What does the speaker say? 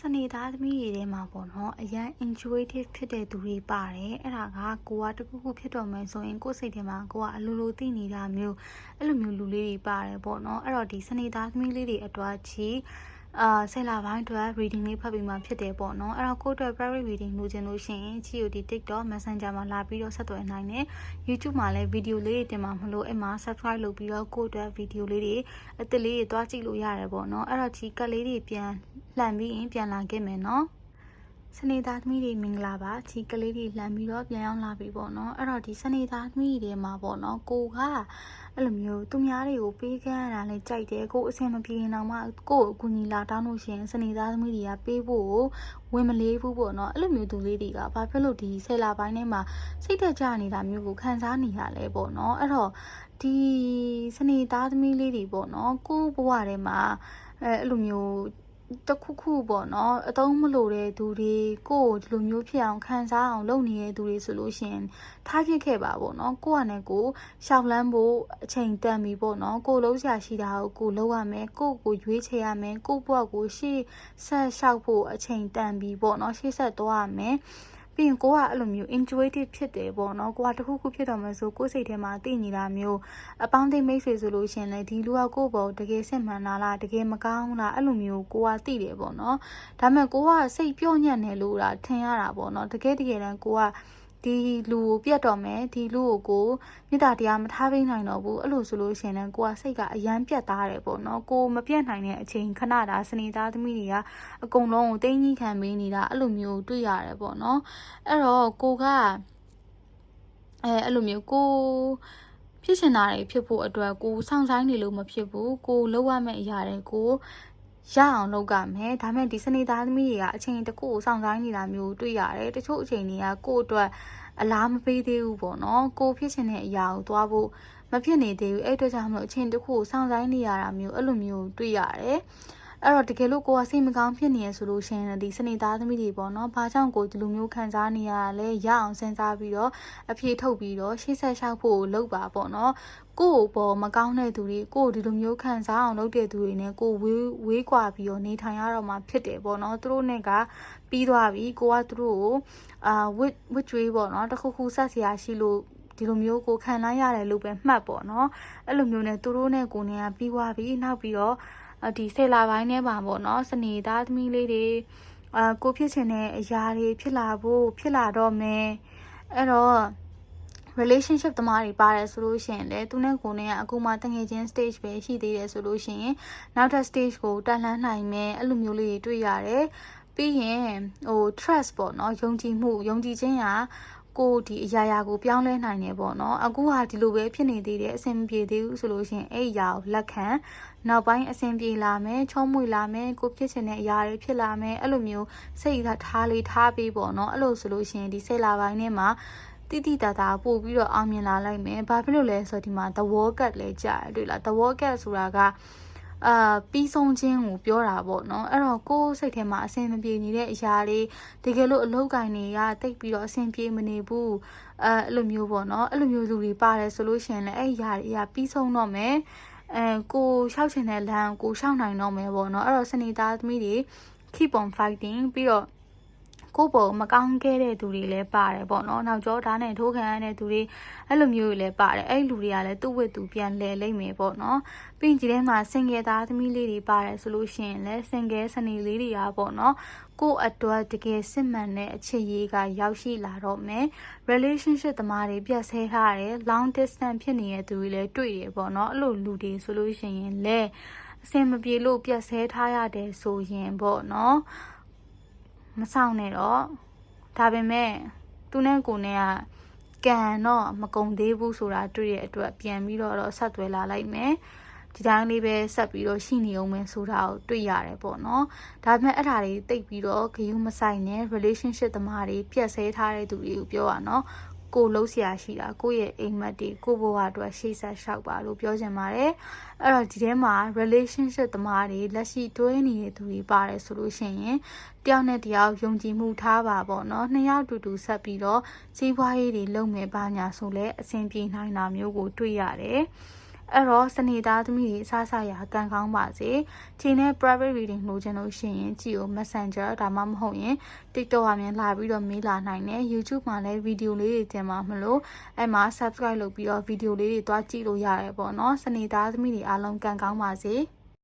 စနေသားသမီးတွေထဲမှာပေါ့နော်အရန် intuitive ဖြစ်တဲ့သူတွေပါတယ်အဲ့ဒါကကိုကတခုခုဖြစ်တော့မယ်ဆိုရင်ကိုယ့်စိတ်ထဲမှာကိုကအလိုလိုသိနေတာမျိုးအဲ့လိုမျိုးလူလေးတွေပါတယ်ပေါ့နော်အဲ့တော့ဒီစနေသားသမီးလေးတွေအတွက်ချီ အာဆယ်လာပိုင်းအတွက် reading လေးဖတ်ပြီးမှဖြစ်တယ်ပေါ့နော်အဲ့တော့ကိုယ့်အတွက် private reading လိုချင်လို့ရှိရင်ချီကိုဒီ TikTok Messenger မှာလာပြီးတော့ဆက်သွယ်နိုင်တယ် YouTube မှာလည်း video လေးတွေတင်မှာမလို့အဲ့မှာ subscribe လုပ်ပြီးတော့ကိုယ့်အတွက် video လေးတွေအသစ်လေးတွေတွားကြည့်လို့ရတယ်ပေါ့နော်အဲ့တော့ဒီကတ်လေးတွေပြန်လှန်ပြီးရင်ပြန်လာခဲ့မယ်နော် စနေသားသမီးတွေမင်္ဂလာပါချီကလေးတွေလှန်ပြီးတော့ပြန်ရောက်လာပြီပေါ့နော်အဲ့တော့ဒီစနေသားသမီးတွေမှာပေါ့နော်ကိုကအဲ့လိုမျိုးသူများတွေကိုပေးကမ်းရတာလဲကြိုက်တယ်ကိုအဆင်မပြေရင်တော့မှကိုကိုအကူညီလာတောင်းလို့ရှိရင်စနေသားသမီးတွေကပေးဖို့ဝင်မလေးဘူးပေါ့နော်အဲ့လိုမျိုးသူလေးတွေကဘာဖြစ်လို့ဒီဆယ်လာပိုင်းထဲမှာစိတ်တက်ကြနေတာမျိုးကိုခံစားနေရလဲပေါ့နော်အဲ့တော့ဒီစနေသားသမီးလေးတွေပေါ့နော်ကိုဘဝထဲမှာအဲအဲ့လိုမျိုး တခုခုပေါ့နော်အတုံးမလို့တဲ့သူတွေကိုဒီလိုမျိုးဖြစ်အောင်ခံစားအောင်လုပ်နေတဲ့သူတွေဆိုလို့ရှိရင်ထားဖြစ်ခဲ့ပါပေါ့နော်ကိုကနဲ့ကိုရှောက်လန်းဖို့အချိန်တန်ပြီပေါ့နော်ကိုလုံးဆရာရှိတာကိုကိုလုံးရမယ်ကိုကိုရွေးချယ်ရမယ်ကိုဘွားကိုရှေ့ဆက်လျှောက်ဖို့အချိန်တန်ပြီပေါ့နော်ရှေ့ဆက်သွားရမယ် ပြီးရင်ကိုကအဲ့လိုမျိုး intuitive ဖြစ်တယ်ပေါ့နော်ကိုကတခုခုဖြစ်တော့မှဆိုကိုယ်စိတ်ထဲမှာသိနေတာမျိုးအပေါင်းသိမိတ်ဆွေဆိုလို့ရှင်လေဒီလူကကိုယ့်ဘောတကယ်စစ်မှန်လားလားတကယ်မကောင်းလားအဲ့လိုမျိုးကိုကသိတယ်ပေါ့နော်ဒါပေမဲ့ကိုကစိတ်ပြော့ညံ့တယ်လို့တာထင်ရတာပေါ့နော်တကယ်တကယ်တမ်းကိုက ဒီလူကိုပြတ်တော့မယ်ဒီလူကိုကိုမေတ္တာတရားမထားပေးနိုင်တော့ဘူးအဲ့လိုဆိုလို့ရှင်လည်းကိုကစိတ်ကအယမ်းပြတ်သားတယ်ပေါ့နော်ကိုမပြတ်နိုင်တဲ့အချိန်ခဏတာစနေသားသမီးတွေကအကုန်လုံးကိုတင်းကြီးခံပေးနေတာအဲ့လိုမျိုးတွေ့ရတယ်ပေါ့နော်အဲ့တော့ကိုကအဲအဲ့လိုမျိုးကိုဖြစ်ရှင်တာတွေဖြစ်ဖို့အတွက်ကိုစောင့်ဆိုင်နေလို့မဖြစ်ဘူးကိုလောက်ရမယ့်အရာတွေကို ရအောင်လုပ်ကြမယ်ဒါမဲ့ဒီစနေသားသမီးတွေကအချိန်တခုကိုစောင့်ဆိုင်နေတာမျိုးတွေ့ရတယ်တချို့အချိန်တွေကကိုယ့်အတွက်အလားမပေးသေးဘူးပေါ့နော်ကိုဖြစ်ရှင်တဲ့အရာကိုသွားဖို့မဖြစ်နေသေးဘူးအဲ့အတွက်ကြောင့်မလို့အချိန်တခုကိုစောင့်ဆိုင်နေရတာမျိုးအဲ့လိုမျိုးတွေ့ရတယ် အဲ့တော့တကယ်လို့ကိုကစိတ်မကောင်းဖြစ်နေရဆိုလို့ရှိရင်ဒီစနေသားသမီးတွေပေါ့နော်။ဘာကြောင့်ကိုဒီလိုမျိုးခံစားနေရလဲရအောင်စဉ်းစားပြီးတော့အဖြေထုတ်ပြီးတော့ရှေ့ဆက်လျှောက်ဖို့လုပ်ပါပေါ့နော်။ကို့ဘောမကောင်းတဲ့သူတွေကိုဒီလိုမျိုးခံစားအောင်လုပ်တဲ့သူတွေနဲ့ကိုဝေးဝေးကွာပြီးတော့နေထိုင်ရတော့မှဖြစ်တယ်ပေါ့နော်။သူတို့နဲ့ကပြီးသွားပြီကိုကသူတို့ကိုအာဝစ်ဝစ်ကျွေးပေါ့နော်။တခုခုဆက်စရာရှိလို့ဒီလိုမျိုးကိုခံလိုက်ရတယ်လို့ပဲမှတ်ပေါ့နော်အဲ့လိုမျိုးနဲ့သူတို့နဲ့ကိုနေကပြီးသွားပြီနောက်ပြီးတော့ ဒီဆယ်လာပိုင်းထဲမှာပေါ့နော်စနေသားသမီးလေးတွေအာကိုဖြစ်ချင်တဲ့အရာတွေဖြစ်လာဖို့ဖြစ်လာတော့မယ်အဲ့တော့ relationship သမားတွေပါတယ်ဆိုလို့ရှိရင်လည်းသူနဲ့ကိုယ်နဲ့ကအခုမှတငယ်ချင်း stage ပဲရှိသေးတယ်ဆိုလို့ရှိရင်နောက်ထပ် stage ကိုတက်လှမ်းနိုင်မယ်အဲ့လိုမျိုးလေးတွေတွေ့ရတယ်ပြီးရင်ဟို trust ပေါ့နော်ယုံကြည်မှုယုံကြည်ခြင်းက ကိုဒီအရာရာကိုပြောင်းလဲနိုင်တယ်ပေါ့နော်အခုဟာဒီလိုပဲဖြစ်နေသေးတယ်အဆင်မပြေသေးဘူးဆိုလို့ရှိရင်အဲ့အရာကိုလက်ခံနောက်ပိုင်းအဆင်ပြေလာမယ်ချောမွေလာမယ်ကိုဖြစ်ချင်တဲ့အရာတွေဖြစ်လာမယ်အဲ့လိုမျိုးစိတ်ထားလေးထားပြီးပေါ့နော်အဲ့လိုဆိုလို့ရှိရင်ဒီစိတ်လာပိုင်းထဲမှာတိတိတတာပို့ပြီးတော့အောင်မြင်လာလိုက်မယ်။ဘာဖြစ်လို့လဲဆိုတော့ဒီမှာ the wall cut လဲကြာတယ်တွေ့လား the wall cut ဆိုတာက အာပြီးဆုံးခြင်းကိုပြောတာပေါ့နော်အဲ့တော့ကိုယ်စိတ်ထဲမှာအဆင်မပြေနေတဲ့အရာလေးတကယ်လို့အလုပ်ကိုင်းတွေကတိတ်ပြီးတော့အဆင်ပြေမနေဘူးအဲအဲ့လိုမျိုးပေါ့နော်အဲ့လိုမျိုးလူတွေပါတယ်ဆိုလို့ရှိရင်လည်းအဲ့အရာတွေအရာပြီးဆုံးတော့မယ်အဲကိုရှောက်ချင်တဲ့လမ်းကိုရှောက်နိုင်တော့မယ်ပေါ့နော်အဲ့တော့စနေသားသမီးတွေ keep on fighting ပြီးတော့ ကိုပုံမကောင်းခဲ့တဲ့သူတွေလည်းပါတယ်ပေါ့နော်နောက်ကျောဓာတ်နဲ့ထိုးခံရတဲ့သူတွေအဲ့လိုမျိုးတွေလည်းပါတယ်အဲ့လူတွေကလည်းသူ့ဝတ်သူပြန်လဲလိမ့်မယ်ပေါ့နော်ပြီးကြည့်ထဲမှာစင်ငယ်သားသမီးလေးတွေပါတယ်ဆိုလို့ရှိရင်လည်းစင်ငယ်စနေလေးတွေကပေါ့နော်ကို့အတွက်တကယ်စစ်မှန်တဲ့အချစ်ရေးကရောက်ရှိလာတော့မယ် relationship သမားတွေပြတ်ဆဲထားတယ် long distance ဖြစ်နေတဲ့သူတွေလည်းတွေ့ရပေါ့နော်အဲ့လိုလူတွေဆိုလို့ရှိရင်လည်းအဆင်မပြေလို့ပြတ်ဆဲထားရတယ်ဆိုရင်ပေါ့နော် မဆောင်နဲ့တော့ဒါပေမဲ့သူနဲ့ကိုနဲ့ကကန်တော့မကုံသေးဘူးဆိုတာတွေ့ရတဲ့အတွက်ပြန်ပြီးတော့ဆက်သွယ်လာလိုက်မယ်ဒီတိုင်းလေးပဲဆက်ပြီးတော့ရှိနေအောင်မယ်ဆိုတာကိုတွေ့ရတယ်ပေါ့နော်ဒါပေမဲ့အဲ့ဒါတွေတိတ်ပြီးတော့ဂယုမဆိုင်နဲ့ relationship သမားတွေပြက်ဆဲထားတဲ့သူတွေကိုပြောရနော် ကိုလုံးဆရာရှိတာကိုယ့်ရဲ့အိမ်မက်တွေကိုဘဝအတွက်ရှေ့ဆက်လျှောက်ပါလို့ပြောချင်ပါတယ်အဲ့တော့ဒီထဲမှာ relationship သမားတွေလက်ရှိတွဲနေတဲ့သူတွေပါတယ်ဆိုလို့ရှိရင်တယောက်နဲ့တယောက်ယုံကြည်မှုထားပါပေါ့နော်နှစ်ယောက်တူတူဆက်ပြီးတော့စီးပွားရေးတွေလုပ်မယ်ပါညာဆိုလဲအဆင်ပြေနိုင်တာမျိုးကိုတွေ့ရတယ် အဲ့တော့စနေသားသမီးတွေအစားစားရာကန်ကောင်းပါစေချိန်နဲ့ private reading လို့ချင်လို့ရှိရင်ကြည့်ကို Messenger ဒါမှမဟုတ်ရင် TikTok ဟာမြန်လာပြီးတော့မေးလာနိုင်တယ် YouTube မှာလည်းဗီဒီယိုလေးတွေတင်မှာမလို့အဲ့မှာ subscribe လုပ်ပြီးတော့ဗီဒီယိုလေးတွေတွားကြည့်လို့ရတယ်ပေါ့နော်စနေသားသမီးတွေအားလုံးကန်ကောင်းပါစေ